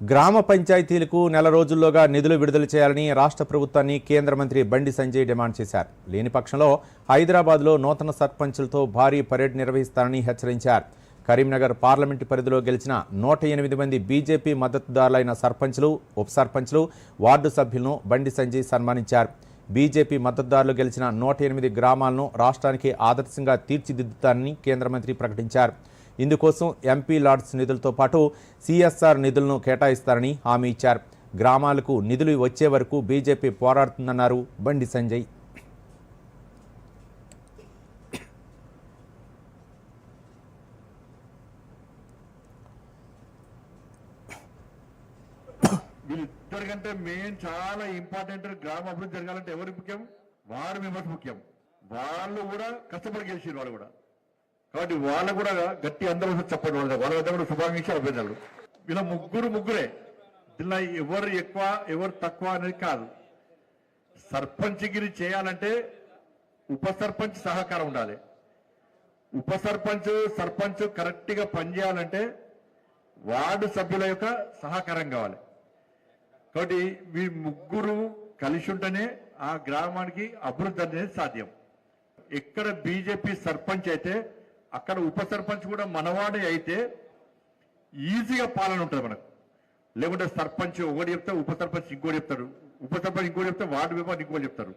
గ్రామ పంచాయతీలకు నెల రోజుల్లోగా నిధులు విడుదల చేయాలని రాష్ట్ర ప్రభుత్వాన్ని కేంద్ర మంత్రి బండి సంజయ్ డిమాండ్ చేశారు. లేని పక్షంలో హైదరాబాద్లో నూతన సర్పంచులతో భారీ పరేడ్ నిర్వహిస్తారని హెచ్చరించారు. కరీంనగర్ పార్లమెంటు పరిధిలో గెలిచిన నూట ఎనిమిది మంది బీజేపీ మద్దతుదారులైన సర్పంచులు ఉప సర్పంచ్లు వార్డు సభ్యులను బండి సంజయ్ సన్మానించారు. బీజేపీ మద్దతుదారులు గెలిచిన నూట ఎనిమిది గ్రామాలను రాష్ట్రానికి ఆదర్శంగా తీర్చిదిద్దుతారని కేంద్ర మంత్రి ప్రకటించారు. ఇందుకోసం ఎంపీ లాడ్స్ నిధులతో పాటు సిఎస్ఆర్ నిధులను కేటాయిస్తారని హామీ ఇచ్చారు. గ్రామాలకు నిధులు వచ్చే వరకు బీజేపీ పోరాడుతుందన్నారు బండి సంజయ్. వీళ్ళిద్దరికంటే మెయిన్ చాలా ఇంపార్టెంట్ గ్రామ అభివృద్ధి జరగాలంటే ఎవరు ముఖ్యం? వారి మెంబర్స్ ముఖ్యం. వాళ్ళు కూడా కష్టపడి గెలిచారు వాళ్ళు కూడా. కాబట్టి వాళ్ళ కూడా గట్టి అందరూ చెప్పండి వాళ్ళ వాళ్ళ వద్ద కూడా శుభాకాంక్షలు అభ్యర్థులు. ఇలా ముగ్గురు ముగ్గురే. ఇలా ఎవరు ఎక్కువ ఎవరు తక్కువ అనేది కాదు. సర్పంచ్గిరి చేయాలంటే ఉప సర్పంచ్ సహకారం ఉండాలి. ఉప సర్పంచ్ సర్పంచ్ కరెక్ట్గా పనిచేయాలంటే వార్డు సభ్యుల యొక్క సహకారం కావాలి. కాబట్టి మీ ముగ్గురు కలిసి ఉంటేనే ఆ గ్రామానికి అభివృద్ధి అనేది సాధ్యం. ఎక్కడ బీజేపీ సర్పంచ్ అయితే అక్కడ ఉప సర్పంచ్ కూడా మనవాడే అయితే ఈజీగా పాలన ఉంటుంది మనకు. లేకుంటే సర్పంచ్ ఒకటి చెప్తే ఉప సర్పంచ్ ఇంకోటి చెప్తాడు. ఉప సర్పంచ్ ఇంకోటి చెప్తే వార్డు మెంబర్ ఇంకోటి చెప్తారు.